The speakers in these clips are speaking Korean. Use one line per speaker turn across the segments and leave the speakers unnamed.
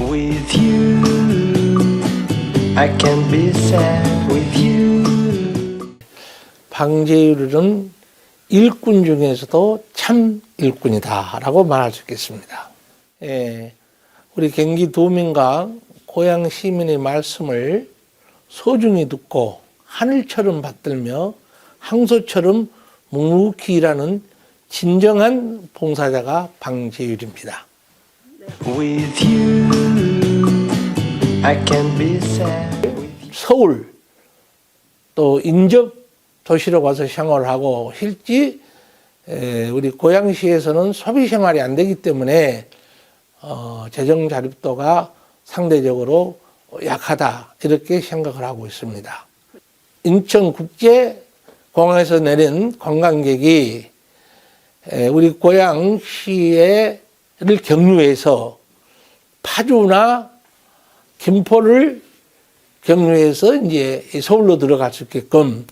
With you, I can be sad with you.
방제율은 일꾼 중에서도 참 일꾼이다라고 말할 수 있겠습니다. 예, 우리 경기 도민과 고향 시민의 말씀을 소중히 듣고 하늘처럼 받들며 항소처럼 묵묵히 일하는 진정한 봉사자가 방제율입니다.
With you, I can be sad.
서울 또 인접 도시로 가서 생활을 하고 실제 에, 우리 고양시에서는 소비 생활이 안 되기 때문에 어, 재정 자립도가 상대적으로 약하다 이렇게 생각을 하고 있습니다. 인천국제공항에서 내린 관광객이 에, 우리 고양시 를 경유해서 파주나 김포를 경유해서 이제 서울로 들어갈 수 있게끔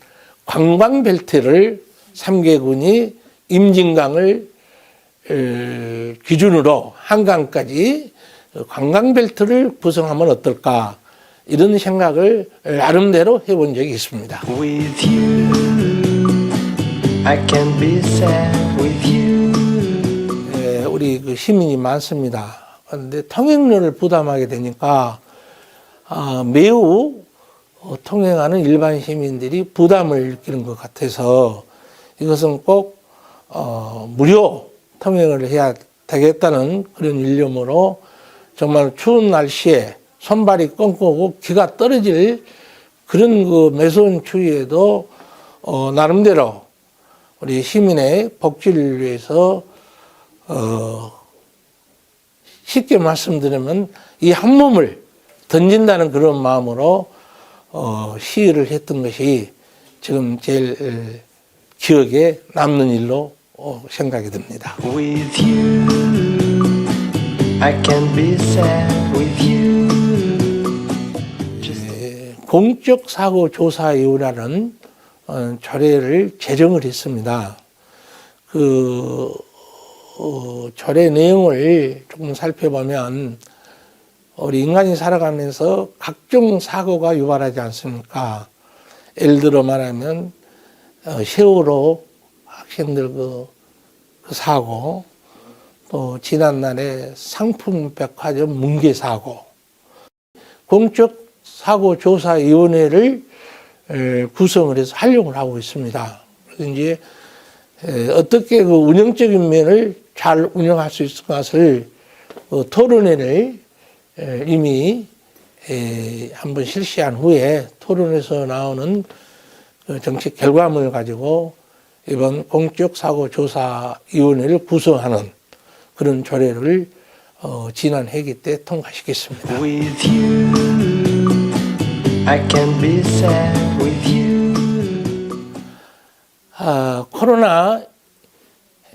관광 벨트를 삼개군이 임진강을 어, 기준으로 한강까지 관광 벨트를 구성하면 어떨까 이런 생각을 나름대로 해본 적이 있습니다. 우리 그 시민이 많습니다. 그런데 통행료를 부담하게 되니까 아, 매우 어, 통행하는 일반 시민들이 부담을 느끼는 것 같아서 이것은 꼭 어, 무료 통행을 해야 되겠다는 그런 일념으로 정말 추운 날씨에 손발이 껌껌하고 기가 떨어질 그런 그 매서운 추위에도 어, 나름대로 우리 시민의 복지를 위해서 어, 쉽게 말씀드리면 이 한 몸을 던진다는 그런 마음으로 어, 시위를 했던 것이 지금 제일 에, 기억에 남는 일로 어, 생각이 듭니다.
With you, I can be sad with you. Just
공적 사고 조사 이후라는 어, 조례를 제정을 했습니다. 그 어, 조례 내용을 조금 살펴보면 우리 인간이 살아가면서 각종 사고가 유발하지 않습니까? 예를 들어 말하면 어, 세월호 학생들 그, 그 사고, 또 지난날에 상품 백화점 뭉개 사고, 공적 사고 조사 위원회를 에, 구성을 해서 활용을 하고 있습니다. 그래서 이제 에, 어떻게 그 운영적인 면을 잘 운영할 수 있을 것을 어, 토론회를 에, 이미 에, 한번 실시한 후에 토론에서 나오는 그 정책 결과물을 가지고 이번 공적 사고 조사 위원회를 구성하는 그런 조례를 어, 지난 회기 때 통과시켰습니다.
with you, I can be sad with you.
아, 코로나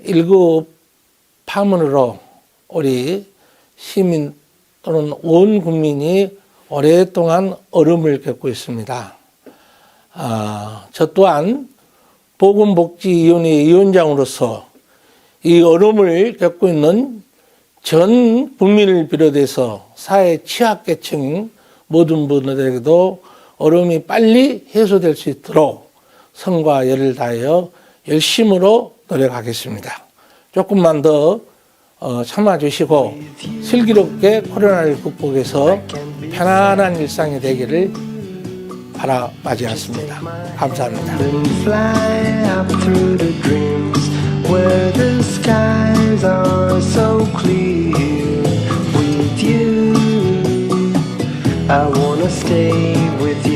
19 파문으로 우리 시민 또는 온 국민이 오랫동안 얼음을 겪고 있습니다. 아, 저 또한 보건복지위원회 위원장으로서 이 어려움을 겪고 있는 전 국민을 비롯해서 사회 취약계층 모든 분들에게도 어려움이 빨리 해소될 수 있도록 성과 열을 다하여 열심으로 노력하겠습니다. 조금만 더 어, 참아주시고 슬기롭게 코로나를 극복해서 편안한 일상이 되기를. 감사합니다.
Clear. With you, I wanna stay with you.